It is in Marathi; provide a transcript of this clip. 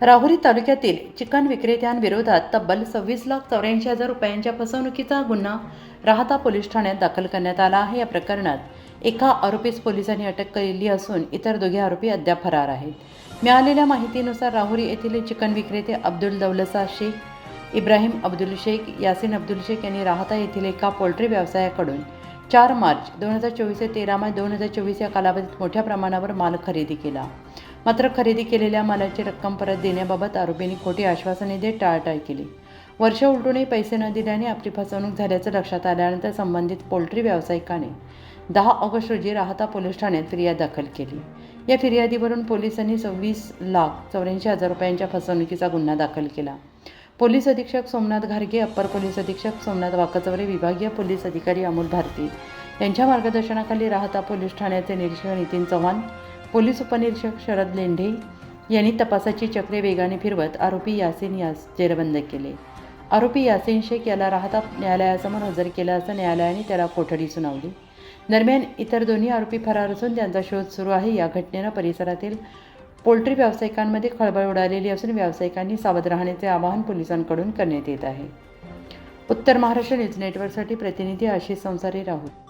राहुरी तालुक्यातील चिकन विक्रेत्यांविरोधात तब्बल सव्वीस लाख चौऱ्याऐंशी हजार रुपयांच्या फसवणुकीचा गुन्हा राहता पोलीस ठाण्यात दाखल करण्यात आला आहे. या प्रकरणात एका आरोपीस पोलिसांनी अटक केली असून इतर दोघे आरोपी अद्याप फरार आहेत. मिळालेल्या माहितीनुसार राहुरी येथील चिकन विक्रेते अब्दुल दौलसा शेख इब्राहिम अब्दुल शेख यासिन अब्दुल शेख यांनी राहता येथील एका पोल्ट्री व्यवसायाकडून चार मार्च दोन हजार चोवीस ते तेरा मार्च दोन हजार चोवीस या कालावधीत मोठ्या प्रमाणावर माल खरेदी केला. मात्र खरेदी केलेल्या मालाची रक्कम परत देण्याबाबत आरोपींनी खोटी आश्वासने देत टाळाटाळ केली. वर्ष उलटूनही पैसे न दिल्याने आपली फसवणूक झाल्याचं लक्षात आल्यानंतर संबंधित पोल्ट्री व्यावसायिकाने दहा ऑगस्ट रोजी राहता पोलीस ठाण्यात फिर्याद दाखल केली. या फिर्यादीवरून पोलिसांनी सव्वीस लाख चौऱ्याऐंशी हजार रुपयांच्या फसवणुकीचा गुन्हा दाखल केला. पोलीस अधीक्षक सोमनाथ घारगे अप्पर पोलीस अधीक्षक सोमनाथ वाकचवरे विभागीय पोलीस अधिकारी अमोल भारती यांच्या मार्गदर्शनाखाली राहता पोलीस ठाण्याचे निरीक्षक नितीन चव्हाण पोलीस उपनिरीक्षक शरद लेंढे यांनी तपासाची चक्रे वेगाने फिरवत आरोपी यासिन यास जेरबंद केले. आरोपी यासिन शेख याला राहता न्यायालयासमोर हजर केला असं न्यायालयाने त्याला कोठडी सुनावली. दरम्यान इतर दोन्ही आरोपी फरार असून त्यांचा शोध सुरू आहे. या घटनेनं परिसरातील पोल्ट्री व्यावसायिकांमध्ये खळबळ उडालेली असून व्यावसायिकांनी सावध राहण्याचे आवाहन पोलिसांकडून करण्यात येत आहे. उत्तर महाराष्ट्र न्यूज नेटवर्कसाठी प्रतिनिधी आशिष संसारी राहुल.